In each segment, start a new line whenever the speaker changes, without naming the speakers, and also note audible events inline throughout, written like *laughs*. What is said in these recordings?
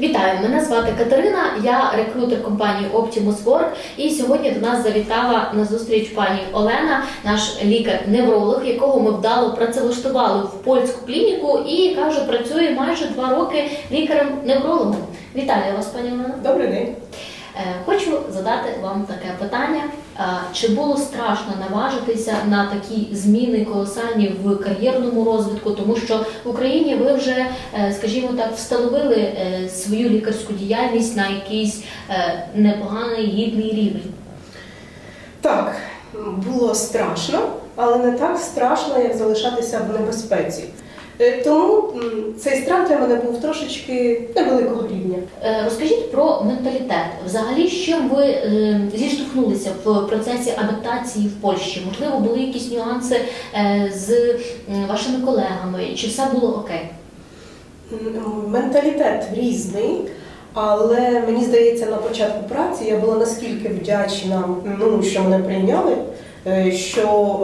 Вітаю, мене звати Катерина. Я рекрутер компанії Optimus Work. І сьогодні до нас завітала на зустріч пані Олена, наш лікар-невролог, якого ми вдало працевлаштували в польську клініку, і яка вже працює майже два роки лікарем-неврологом. Вітаю вас, пані Олена.
Добрий день.
Е, Хочу задати вам таке питання: Е, чи було страшно наважитися на такі зміни колосальні в кар'єрному розвитку, тому що в Україні ви вже, е, скажімо так, встановили свою лікарську діяльність на якийсь непоганий гідний рівень?
Так, було страшно, але не так страшно, як залишатися в небезпеці. Е, Тому цей страх для мене був трошечки невеликого рівня.
Е, Розкажіть про менталітет. Взагалі, з чим ви е, зіштовхнулися в процесі адаптації в Польщі? Можливо, були якісь нюанси з вашими колегами? Чи все було окей?
Менталітет різний, але мені здається, на початку праці я була наскільки вдячна, ну, що мене прийняли, що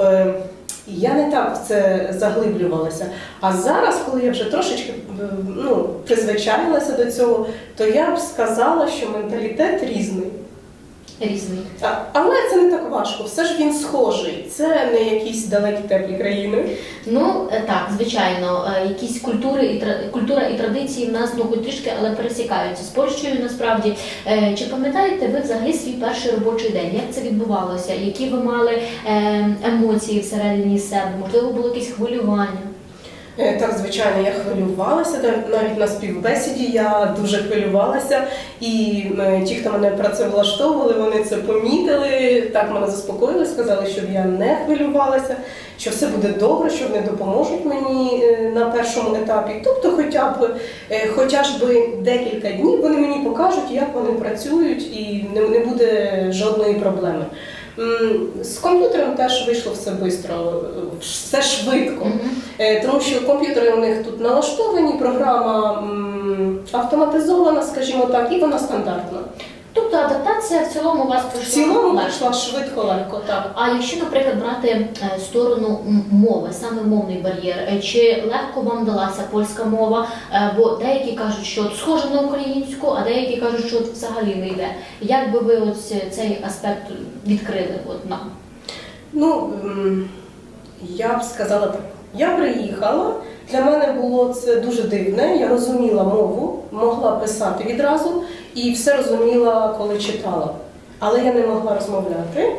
е, я не так в це заглиблювалася. А зараз, коли я вже трошечки е, ну, призвичайлася до цього, то я б сказала, що менталітет різний.
Різний.
Але це не так важко, все ж він схожий. Це не якісь далекі теплі країни.
Ну е, так, звичайно, е, якісь культури і культура і традиції в нас ну хоч трішки, але пересікаються з Польщею. Насправді, Е, чи пам'ятаєте ви взагалі свій перший робочий день? Як це відбувалося? Які ви мали емоції всередині себе? Можливо, було якесь хвилювання?
Е, Так, звичайно, я хвилювалася нав- навіть на співбесіді. Я дуже хвилювалася, і е, ті, хто мене працевлаштовували, вони це помітили. Так мене заспокоїли, сказали, щоб я не хвилювалася, що все буде добре, що вони допоможуть мені е, на першому етапі. Тобто, хоча б хоча ж би декілька днів вони мені покажуть, як вони працюють, і не буде жодної проблеми. З комп'ютером теж вийшло все швидко, все швидко. Е, Тому що комп'ютери у них тут налаштовані, програма автоматизована, скажімо так, і вона стандартна.
Тобто адаптація в цілому у вас
В цілому пройшла швидко, легко. Так.
А якщо, наприклад, брати е, сторону мови, саме мовний бар'єр, е, чи легко вам далася польська мова? Е, Бо деякі кажуть, що схоже на українську, а деякі кажуть, що взагалі не йде. Як би ви ось цей аспект відкрили от нам?
Ну, я б сказала так. Я приїхала, для мене було це дуже дивне. Я розуміла мову, могла писати відразу і все розуміла, коли читала. Але я не могла розмовляти.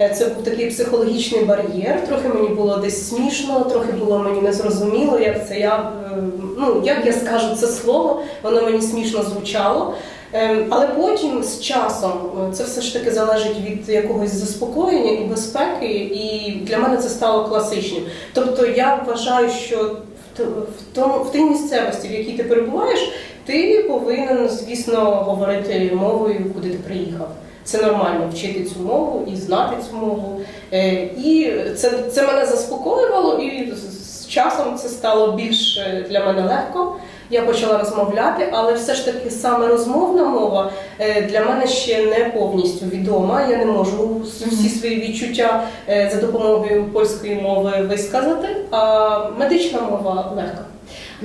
Е, Це був такий психологічний бар'єр. Трохи мені було десь смішно, трохи було мені незрозуміло, як це я е, ну як я скажу це слово, воно мені смішно звучало. Ем, Але потім з часом е, це все ж таки залежить від якогось заспокоєння і безпеки, і для мене це стало класичним. Тобто я вважаю, що в тому в тій місцевості, в якій ти перебуваєш, ти повинен, звісно, говорити мовою, куди ти приїхав. Це нормально вчити цю мову і знати цю мову. Е, І це, це мене заспокоювало, і з- часом це стало більш е, для мене легко. Я почала розмовляти, але все ж таки саме розмовна мова е, для мене ще не повністю відома. Я не можу всі свої відчуття за допомогою польської мови висказати. А медична мова легка.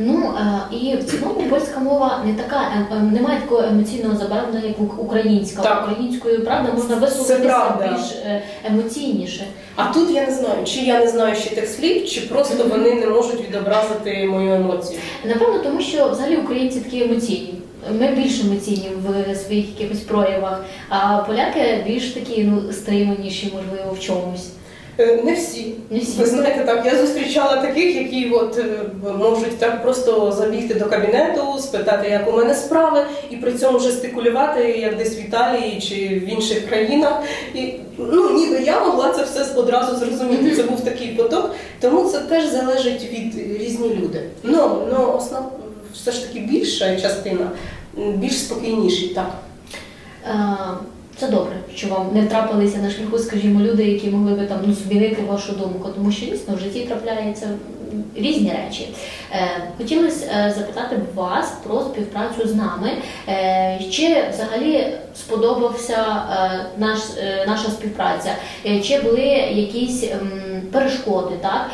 Ну е, і в цілому польська мова не така е, е, такого емоційного забарвлення, як ук- українська.
Так.
Українською правда можна висловитися більш емоційніше.
А тут я не знаю, чи я не знаю ще тих слів, чи просто вони не можуть відобразити мою емоцію.
Напевно, тому що взагалі українці такі емоційні. Ми більш емоційні в своїх якихось проявах, а поляки більш такі ну стриманіші, можливо, в чомусь.
Е, Не всі.
Не всі.
Ви знаєте, так я зустрічала таких, які от е, можуть так просто забігти до кабінету, спитати, як у мене справи, і при цьому жестикулювати, як десь в Італії чи в інших країнах. І ну ніби я могла це все одразу зрозуміти. Це був такий поток. Тому це теж залежить від різні люди. Ну ну основ все ж таки більша частина, більш спокійніші, так.
Це добре, що вам не втрапилися на шляху, скажімо, люди, які могли би там ну, змінити вашу думку, тому що дійсно в житті трапляються різні речі. Е, Хотілося е, запитати вас про співпрацю з нами. Е, Чи взагалі сподобався наш, наша співпраця? Чи були якісь перешкоди? Так?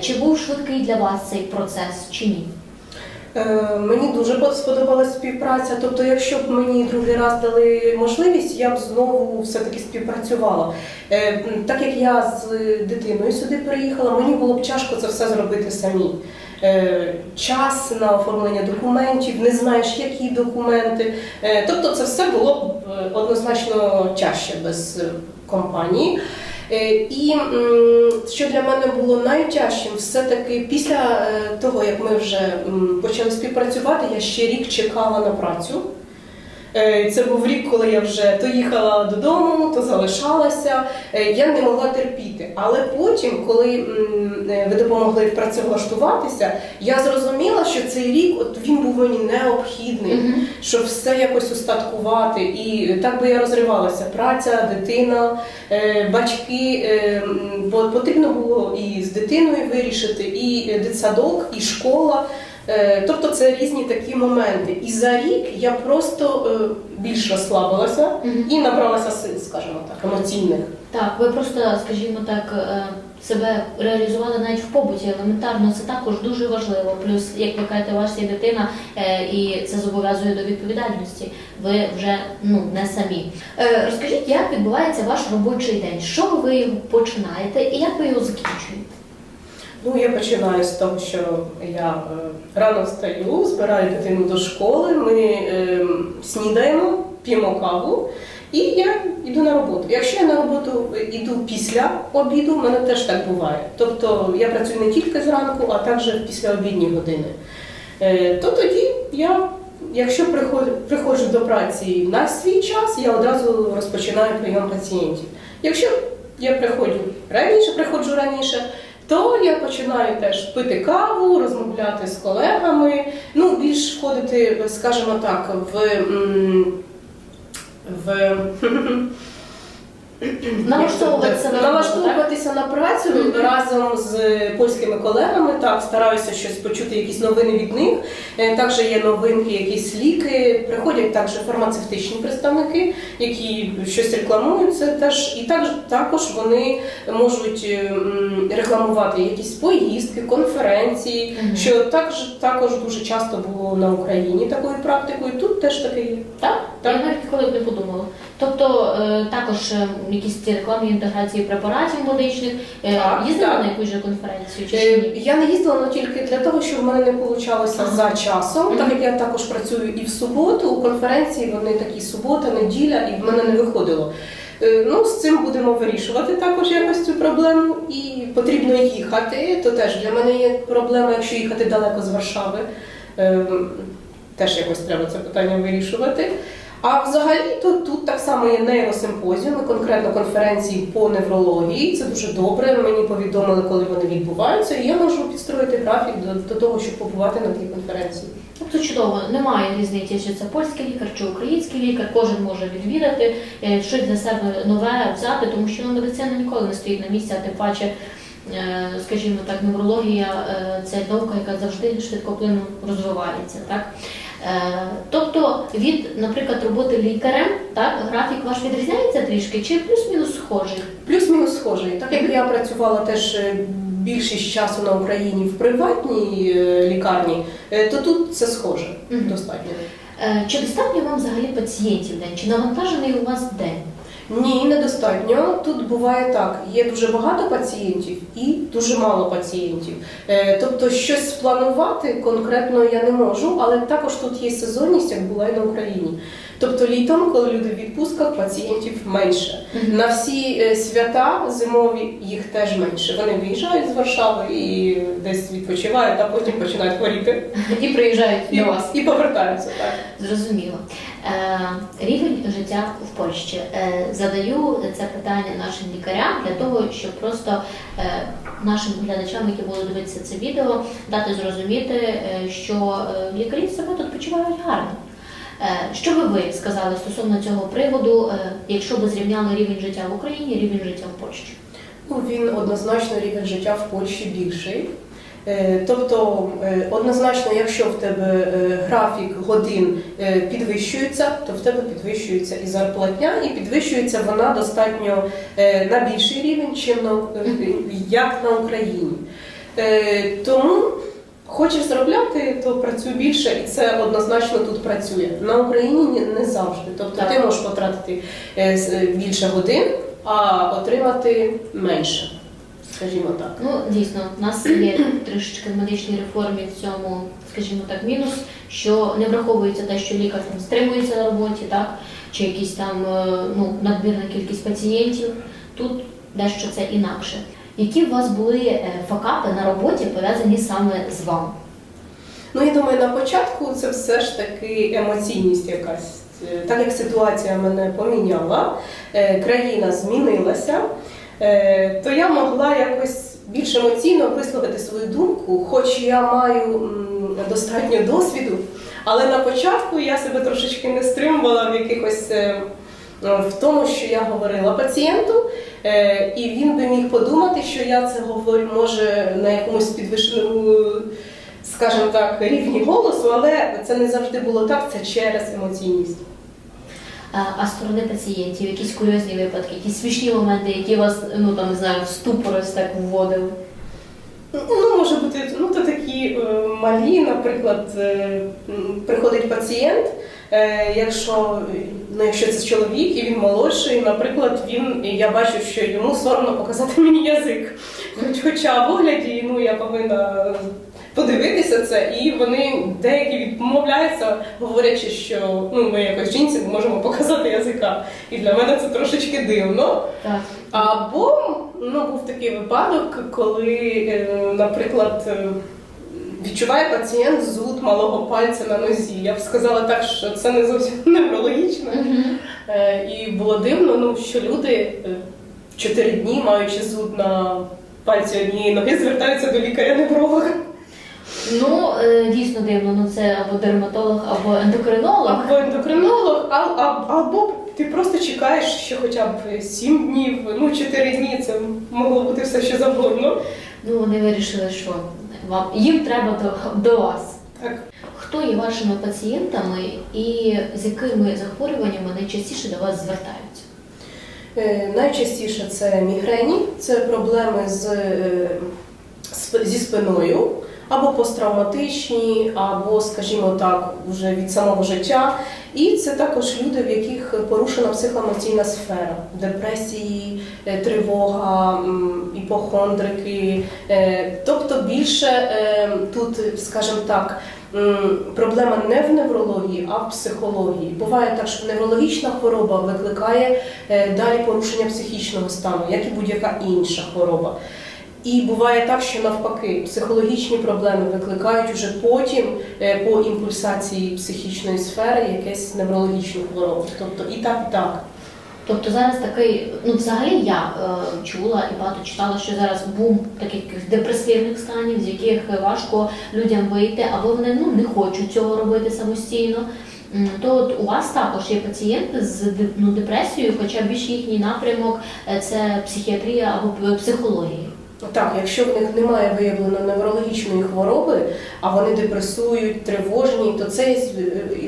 Чи був швидкий для вас цей процес, чи ні?
Е, Мені дуже под- сподобалась співпраця. Тобто, якщо б мені другий раз дали можливість, я б знову все-таки співпрацювала. Е, Так як я з дитиною сюди переїхала, мені було б тяжко це все зробити самі. Е, Час на оформлення документів, не знаєш, які документи. Тобто, це все було б однозначно тяжче без компанії. Е, І що для мене було найтяжчим, все-таки після е, того, як ми вже почали співпрацювати, я ще рік чекала на працю. Е, Це був рік, коли я вже то їхала додому, то залишалася. Е, Я не могла терпіти. Але потім, коли е, ви допомогли працевлаштуватися, я зрозуміла, що цей рік от він був мені необхідний
Мгм.
щоб все якось устаткувати. І так би я розривалася. Праця, дитина, батьки. бо потрібно було і з дитиною вирішити, і дитсадок, і школа. Е, Тобто це різні такі моменти. І за рік я просто е, більш розслабилася і набралася сил, скажімо так, емоційних.
Так, ви просто, скажімо так, е, себе реалізували навіть в побуті елементарно. Це також дуже важливо. Плюс, як ви кажете, вас є дитина, і це зобов'язує до відповідальності. Ви вже ну не самі. Розкажіть, як відбувається ваш робочий день? Чого ви його починаєте і як ви його закінчуєте?
Ну, я починаю з того, що я е, рано встаю, збираю дитину до школи, ми е, снідаємо, п'ємо каву, і я йду на роботу. Якщо я на роботу йду після обіду, в мене теж так буває. Тобто я працюю не тільки зранку, а також в післяобідні години. Е, то тоді я, якщо приходжу до праці на свій час, я одразу розпочинаю прийом пацієнтів. Якщо я приходжу раніше, приходжу раніше, то я починаю теж пити каву, розмовляти з колегами, ну більш входити, скажімо так, в. в *laughs*
Налаштовуватися на
налаштовуватися на працю разом з польськими колегами. Так, стараюся щось почути, якісь новини від них. Е, Також є новинки, якісь ліки. Приходять також фармацевтичні представники, які щось рекламують. Це теж і також також вони можуть е, рекламувати якісь поїздки, конференції,
Мгм.
що також також дуже часто було на Україні такою практикою. Тут теж таке є.
Так?
Так.
Я навіть ніколи б не подумала. Тобто е, також е, якісь ці рекламні інтеграції препаратів медичних. Е,
Так,
Їздили
так.
на якусь же конференцію чи ні?
Я не їздила але тільки для того, що в мене не вийшло за часом. Так як я також працюю і в суботу, у конференції вони такі субота, неділя, і в мене не виходило. Ну, з цим будемо вирішувати також якось цю проблему. І потрібно їхати. То теж для мене є проблема, якщо їхати далеко з Варшави. Е, Теж якось треба це питання вирішувати. А взагалі то тут так само є нейросимпозіуми, конкретно конференції по неврології. Це дуже добре. Мені повідомили, коли вони відбуваються, і я можу підстроїти графік до, до того, щоб побувати на тій конференції.
Тобто чудово, немає різниці, чи це польський лікар, чи український лікар, кожен може відвідати, е, щось для себе нове взяти, тому що ну, медицина ніколи не стоїть на місці, а тим паче, скажімо так, неврологія е, це наука, яка завжди швидкоплинно розвивається. Так? Е, Тобто від, наприклад, роботи лікарем, так, графік ваш відрізняється трішки, чи плюс-мінус схожий?
Плюс-мінус схожий. Так як я працювала теж е, більшість часу на Україні в приватній е, лікарні, е, то тут це схоже достатньо.
Е, Чи достатньо вам взагалі пацієнтів день? Чи навантажений у вас день?
Ні, недостатньо. Тут буває так: є дуже багато пацієнтів і дуже мало пацієнтів. Е, Тобто, щось спланувати конкретно я не можу, але також тут є сезонність, як була і на Україні. Тобто літом, коли люди в відпустках, пацієнтів менше. На всі е, свята зимові їх теж менше. Вони виїжджають з Варшави і десь відпочивають, а потім починають хворіти
І приїжджають
і,
до вас.
і повертаються так.
Зрозуміло. Е, рівень життя в Польщі. Е, задаю це питання нашим лікарям для того, щоб просто нашим глядачам, які будуть дивитися це відео, дати зрозуміти, що лікарі себе тут почувають гарно. Е, що би ви сказали стосовно цього приводу, е, якщо би зрівняли рівень життя в Україні, рівень життя в Польщі?
Ну, він однозначно рівень життя в Польщі більший. Е, Тобто, однозначно, якщо в тебе графік годин підвищується, то в тебе підвищується і зарплатня, і підвищується вона достатньо на більший рівень, чим на, як на Україні. Тому Хочеш заробляти, то працюй більше, і це однозначно тут працює. На Україні ні- не завжди. Тобто
Так.
ти можеш потратити е, е, більше годин, а отримати менше, скажімо так.
Ну, дійсно, в нас є трішечки в медичній реформі в цьому, скажімо так, мінус, що не враховується те, що лікар там стримується на роботі, так, чи якісь там е, ну, надмірна кількість пацієнтів. Тут дещо це інакше. Які у вас були е, факапи на роботі пов'язані саме з вами?
Ну, я думаю, на початку це все ж таки емоційність якась. Е, Так як ситуація мене поміняла, е, країна змінилася, то я могла якось більш емоційно висловити свою думку, хоч я маю достатньо досвіду, але на початку я себе трошечки не стримувала в якихось. Е, е, В тому, що я говорила пацієнту, е, і він би міг подумати, що я це говорю, може на якомусь підвищеному скажімо так, рівні голосу, але це не завжди було так, це через емоційність.
А, з сторони пацієнтів, якісь курйозні випадки, якісь смішні моменти, які вас, ну там не знаю, в ступор ось так вводили?
Ну, може бути, ну то такі е, малі, наприклад, е, приходить пацієнт, е, якщо, ну, якщо це чоловік і він молодший, наприклад, він, я бачу, що йому соромно показати *laughs* мені язик. Хоч- Хоча в огляді ну, я повинна подивитися це, і вони деякі відмовляються, говорячи, що ну, ми якось жінці можемо показати язика. І для мене це трошечки дивно.
Так.
Або ну, був такий випадок, коли, е, наприклад, е, відчуває пацієнт зуд малого пальця на нозі. Я б сказала так, що це не зовсім *laughs* неврологічно. Е, І було дивно, ну, що люди е, 4 дні, маючи зуд на пальці однієї ноги, звертаються до лікаря-невролога.
Ну, е, дійсно дивно, ну це або дерматолог, або ендокринолог.
Або ендокринолог, а, а, або ти просто чекаєш ще хоча б 7 днів, ну 4 дні, це могло бути все що завгодно.
Ну, вони вирішили, що вам їм треба до, до вас.
Так.
Хто є вашими пацієнтами і з якими захворюваннями найчастіше до вас звертаються?
Е, Найчастіше це мігрені, це проблеми з, е, зі спиною, або посттравматичні, або, скажімо так, вже від самого життя. І це також люди, в яких порушена психоемоційна сфера, депресії, е, тривога, іпохондрики. Е, Тобто більше е, тут, скажімо так, проблема не в неврології, а в психології. Буває так, що неврологічна хвороба викликає далі порушення психічного стану, як і будь-яка інша хвороба. І буває так, що навпаки психологічні проблеми викликають уже потім е, по імпульсації психічної сфери якесь неврологічну хворобу. Тобто і так, і так.
Тобто зараз такий, ну взагалі я е, чула і багато читала, що зараз бум таких депресивних станів, з яких важко людям вийти, або вони ну не хочуть цього робити самостійно. То от у вас також є пацієнти з ну, депресією, хоча більш їхній напрямок е, це психіатрія або психологія.
Так, якщо в них немає виявлено неврологічної хвороби, а вони депресують, тривожні, то це е,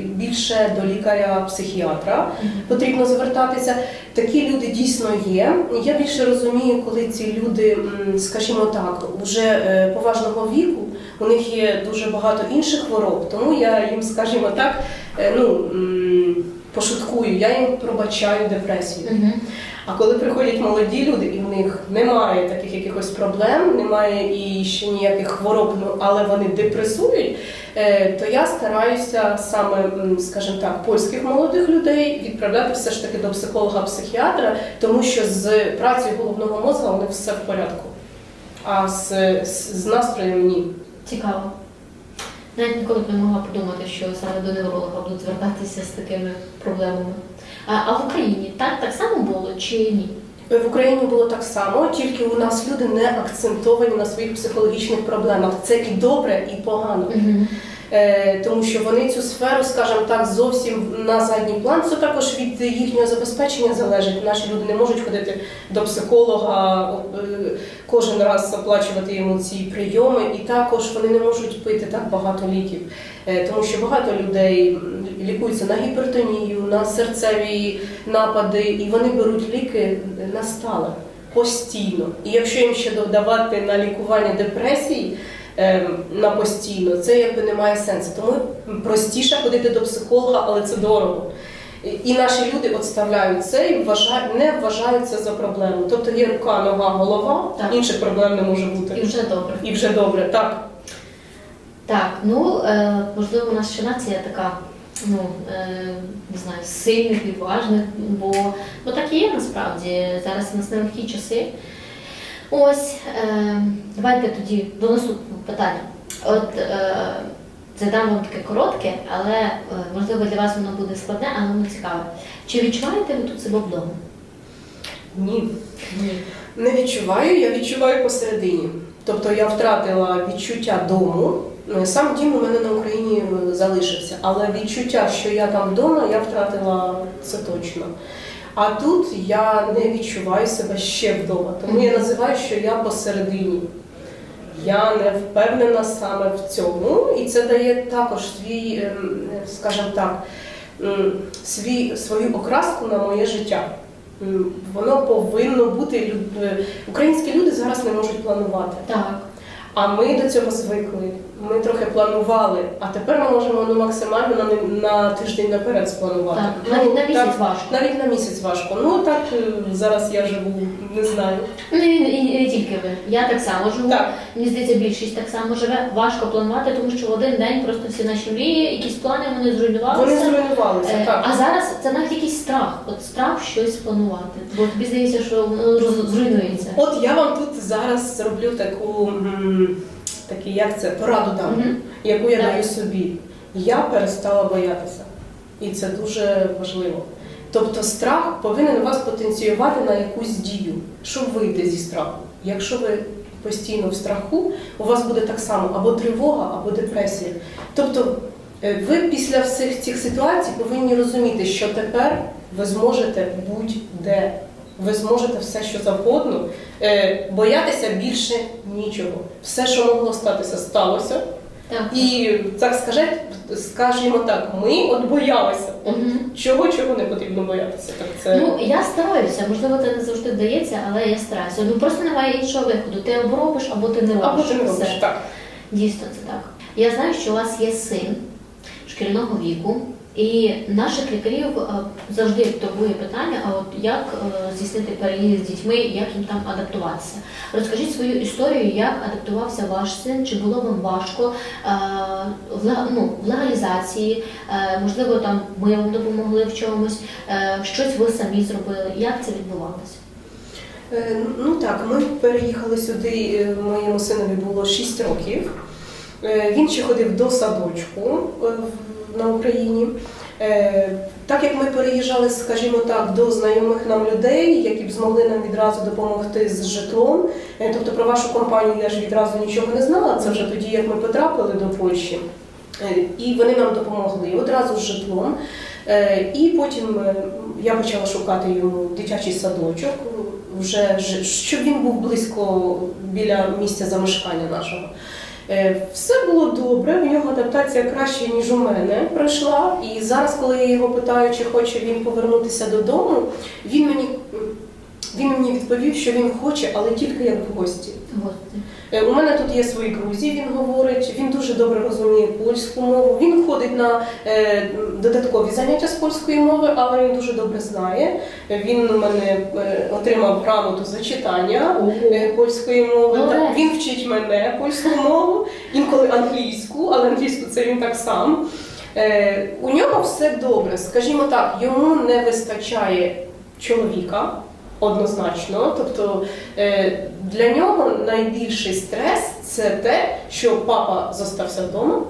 більше до лікаря-психіатра потрібно звертатися. Такі люди дійсно є. Я більше розумію, коли ці люди, скажімо так, вже е, поважного віку, у них є дуже багато інших хвороб, тому я їм, скажімо так, е, ну пошуткую, я їм пробачаю депресію. А коли приходять молоді люди, і в них немає таких якихось проблем, немає і ще ніяких хвороб, ну, але вони депресують, е, то я стараюся саме, скажімо так, польських молодих людей відправляти все ж таки до психолога-психіатра, тому що з працею головного мозга у них все в порядку. А з, з настроєм ні.
Цікаво. Навіть ніколи б не могла подумати, що саме до невролога будуть звертатися з такими проблемами. А, а в Україні так, так само було чи ні?
В Україні було так само, тільки у нас люди не акцентовані на своїх психологічних проблемах. Це і добре, і погано.
Угу.
Е, тому що вони цю сферу, скажімо так, зовсім на задній план. Це також від їхнього забезпечення залежить. Наші люди не можуть ходити до психолога, е, кожен раз оплачувати йому ці прийоми, і також вони не можуть пити так багато ліків, Е, тому що багато людей лікуються на гіпертонію, на серцеві напади, і вони беруть ліки на стале. Постійно. І якщо їм ще додавати на лікування депресії, на постійно, це якби не має сенсу. Тому простіше ходити до психолога, але це дорого. І- І наші люди отставляють це і вважають, не вважають це за проблему. Тобто є рука, нога, голова,
Так.
інших проблем не може
І
бути.
вже добре.
І вже добре, так.
Так, ну е, можливо, у нас ще нація така, ну е, не знаю, сильних, відважних, бо, бо так і є насправді. Зараз у нас нелегкі часи. Ось, е, давайте тоді до наступного питання. От е, задам вам таке коротке, але е, можливо для вас воно буде складне, але воно цікаве. Чи відчуваєте ви тут себе вдома?
Ні.
Ні.
Не відчуваю, я відчуваю посередині. Тобто я втратила відчуття дому. Ну, Сам дім у мене на Україні е, залишився, але відчуття, що я там вдома, я втратила це точно. А тут я не відчуваю себе ще вдома. Тому я називаю, що я посередині. Я не впевнена саме в цьому, і це дає також свій, ем, скажімо так, свій, свою окраску на моє життя. Воно повинно бути. люд- е, Українські люди зараз не можуть планувати.
Так.
А ми до цього звикли. Ми трохи планували, а тепер ми можемо ну, максимально на, на тиждень наперед спланувати.
Так,
Ну,
навіть на місяць
так,
важко.
Навіть на місяць важко. Ну так е, зараз я живу, не знаю.
Ну і, і, і не тільки ви. Я так само живу.
Так.
Мені здається, більшість так само живе. Важко планувати, тому що в один день просто всі наші мрії, якісь плани вони зруйнувалися.
Вони зруйнувалися.
Е,
Так.
А зараз це навіть якийсь страх. От страх щось планувати. Бо тобі здається, що воно зруйнується.
От я вам тут зараз зроблю таку, м, такий, як це, пораду дам,
Мгм.
яку я
Так.
даю собі. Я перестала боятися. І це дуже важливо. Тобто страх повинен вас потенціювати на якусь дію, щоб вийти зі страху. Якщо ви постійно в страху, у вас буде так само або тривога, або депресія. Тобто е, ви після всіх цих ситуацій повинні розуміти, що тепер ви зможете будь-де. Ви зможете все, що завгодно. Е, Боятися більше нічого. Все, що могло статися, сталося.
Так.
І так скаже, скажімо так, ми от боялися. От
Мгм.
чого чого не потрібно боятися. Так це
Ну я стараюся, можливо, це не завжди вдається, але я стараюся. Ну просто немає іншого виходу. Ти або робиш, або ти не робиш.
або ти не робиш
Все.
так.
Дійсно, це так. Я знаю, що у вас є син шкільного віку, і наших лікарів е, завжди турбує питання: а от як е, здійснити переїзд з дітьми, як їм там адаптуватися. Розкажіть свою історію, як адаптувався ваш син, чи було вам важко е, ну, в легалізації, можливо, там ми вам допомогли в чомусь, щось ви самі зробили. Як це відбувалося?
Ну так, ми переїхали сюди. Моєму синові було 6 років. Він ще ходив до садочку на Україні. Е, Так як ми переїжджали, скажімо так, до знайомих нам людей, які б змогли нам відразу допомогти з житлом. Е, Тобто про вашу компанію я ж відразу нічого не знала. Це вже тоді, як ми потрапили до Польщі. Е, І вони нам допомогли одразу з житлом. І потім я почала шукати йому дитячий садочок, вже щоб він був близько біля місця замешкання нашого. Е, Все було добре, в нього адаптація краще, ніж у мене пройшла. І зараз, коли я його питаю, чи хоче він повернутися додому, він мені, він мені відповів, що він хоче, але тільки як в гості. Е, У мене тут є свої друзі, він говорить, він дуже добре розуміє польську мову. Він ходить на е, додаткові заняття з польської мови, але він дуже добре знає. Він у мене е, отримав грамоту за читання е, польської мови. Він вчить мене польську мову, інколи англійську, але англійську це він так сам. У нього все добре, скажімо так, йому не вистачає чоловіка. Однозначно, тобто е, для нього найбільший стрес це те, що папа зостався вдома,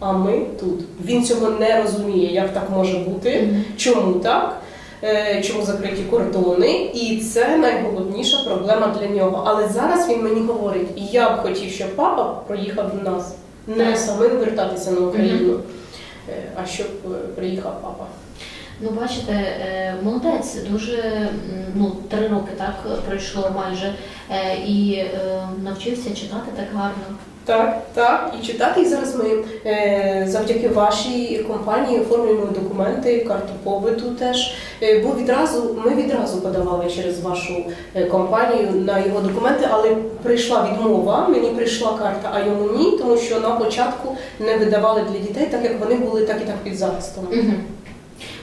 а ми тут. Він цього не розуміє, як так може бути, чому так, е, чому закриті кордони, і це найголовніша проблема для нього. Але зараз він мені говорить: я б хотів, щоб папа проїхав до нас, не самим вертатися на Україну, е, а щоб приїхав папа.
Ну, бачите, е, молодець, дуже ну, три роки так пройшло майже, е, і е, навчився читати так гарно.
Так, так, і читати. І зараз ми е, завдяки вашій компанії оформлюємо документи, карту побиту теж. Е, бо відразу ми відразу подавали через вашу компанію на його документи, але прийшла відмова. Мені прийшла карта, а йому ні, тому що на початку не видавали для дітей, так як вони були так і так під захистом.
Угу.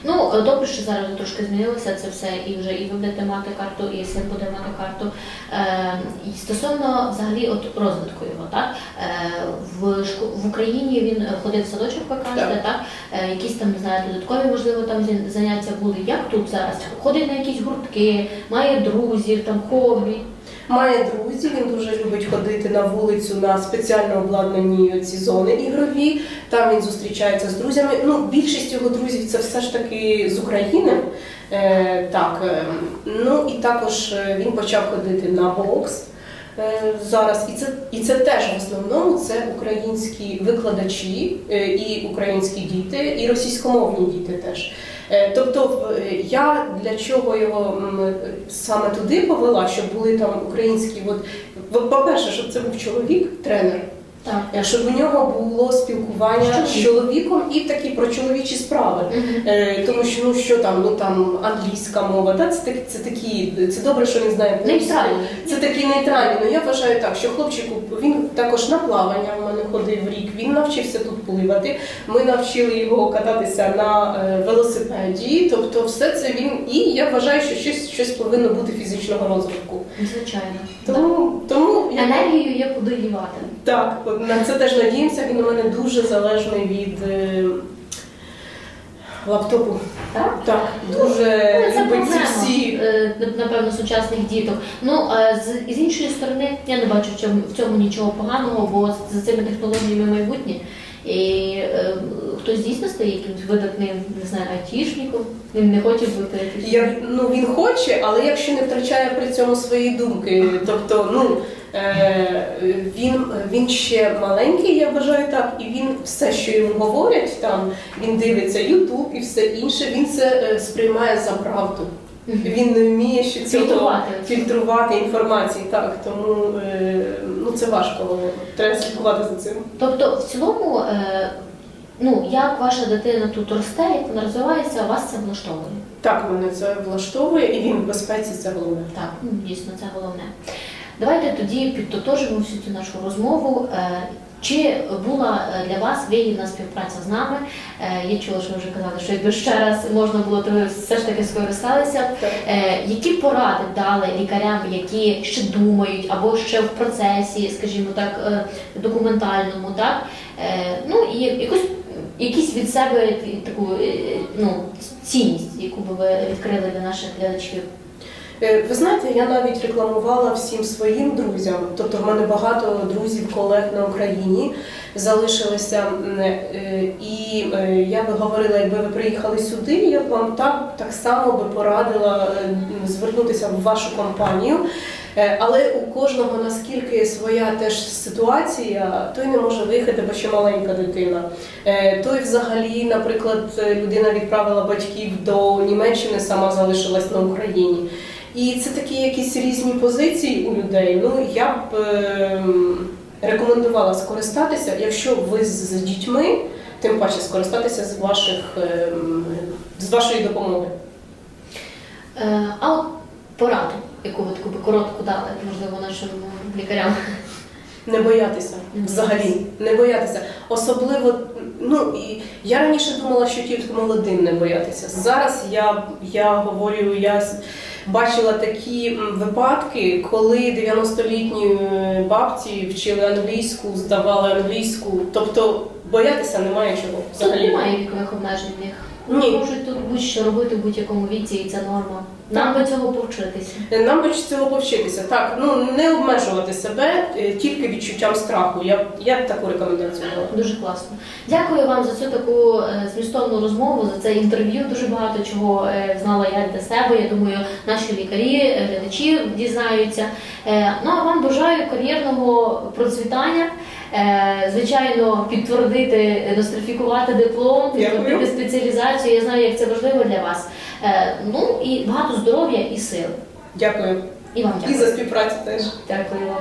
Ну, е, добре, що зараз трошки змінилося це все, і вже і ви будете мати карту, і син буде мати карту. Е, і стосовно взагалі от розвитку його, так? Е, в, в Україні він ходив в садочок, ви кажете, так? Якісь там, не знаю, додаткові, можливо, там заняття були. Як тут зараз? Ходить на якісь гуртки, має друзів, там хобі.
Має друзів, він дуже любить ходити на вулицю на спеціально обладнані ці зони ігрові. Там він зустрічається з друзями. Ну, більшість його друзів це все ж таки з України. Е, так, е, ну і також е, він почав ходити на бокс. е, Зараз і це і це теж в основному це українські викладачі і українські діти, і російськомовні діти теж. Е, Тобто, е, я для чого його саме туди повела, щоб були там українські, от по-перше, щоб це був чоловік, тренер,
Так.
е, щоб у нього було спілкування
З
чоловіком і такі про чоловічі справи. Е, Тому що ну що там, ну там англійська мова, та це так- це такі, це добре, що він знає.
Нейтральні.
Це такі нейтральні. Ну я вважаю так, що хлопчику він також на плавання в мене ходив рік. Він навчився тут пливати. Ми навчили його кататися на е, велосипеді. Тобто, все це він і я вважаю, що щось щось повинно бути фізичного розвитку.
Звичайно.
Тому тому я
Енергію є куди дівати.
так от на це теж надіємося. Він у мене дуже залежний від е, лаптопу.
Так?
Так, дуже
Ну, Це
любить ці
проблема,
всі.
е, напевно, сучасних діток. Ну, е, з, з іншої сторони, я не бачу в цьому, в цьому нічого поганого, бо за цими технологіями майбутнє. І е, хтось дійсно стає якимось видатним, не знаю, айтішником, він не хоче бути.
Я, ну, він хоче, але якщо не втрачає при цьому свої думки, тобто, ну е, він, він ще маленький, я вважаю так, і він все, що йому говорять, там він дивиться Ютуб і все інше, він це е, сприймає за правду. Він не вміє ще цього
Фільтрувати.
фільтрувати інформацію. Так, тому е, ну це важко. Треба слідкувати за цим.
Тобто, в цілому, е, ну, як ваша дитина тут росте, як вона розвивається, вас це влаштовує.
Так, мене це влаштовує, і він в безпеці це головне.
Так, ну, дійсно, це головне. Давайте тоді підтотожимо всю цю нашу розмову. Е, Чи була е, для вас вигідна співпраця з нами? Е, Я чула, що ви вже казали, що якби ще раз можна було, то ви все ж таки скористалися. Які поради дали лікарям, які ще думають або ще в процесі, скажімо так, документальному, так? Ну і якусь якісь від себе таку е, ну, цінність, яку би ви відкрили для наших глядачів.
Е, Ви знаєте, я навіть рекламувала всім своїм друзям. Тобто, в мене багато друзів, колег на Україні залишилися. Е, І е, я би говорила, якби ви приїхали сюди, я б вам так, так само би порадила е, звернутися в вашу компанію. Е, Але у кожного наскільки своя теж ситуація, той не може виїхати, бо ще маленька дитина. Е, Той взагалі, наприклад, людина відправила батьків до Німеччини, сама залишилась на Україні. І це такі якісь різні позиції у людей. Ну я б ем, рекомендувала скористатися, якщо ви з дітьми, тим паче скористатися з ваших ем, з вашої допомоги.
Е, А от пораду, яку ви таку би коротку дали, можливо, нашим е, лікарям.
Не боятися взагалі, не боятися. Особливо, ну і я раніше думала, що тільки молодим не боятися. Зараз я, я говорю, я бачила такі випадки, коли 90-літні е, бабці вчили англійську, здавали англійську. Тобто боятися немає чого
Тут
взагалі.
немає вікових обмежень в них.
Ні.
Можуть тут будь-що робити в будь-якому віці, і це норма. Нам би цього повчитися.
Нам би цього повчитися. Так, ну не обмежувати себе е, тільки відчуттям страху. Я, я б таку рекомендацію дала.
Дуже класно. Дякую вам за цю таку е, змістовну розмову, за це інтерв'ю. Дуже багато чого е, знала я для себе. Я думаю, наші лікарі, глядачі дізнаються. Ну а вам бажаю кар'єрного процвітання. Е, Звичайно, підтвердити, нострифікувати диплом, підтвердити спеціалізацію. Я знаю, як це важливо для вас. Е, Ну і багато здоров'я і сил.
Дякую.
І вам
І за співпрацю теж.
Дякую вам.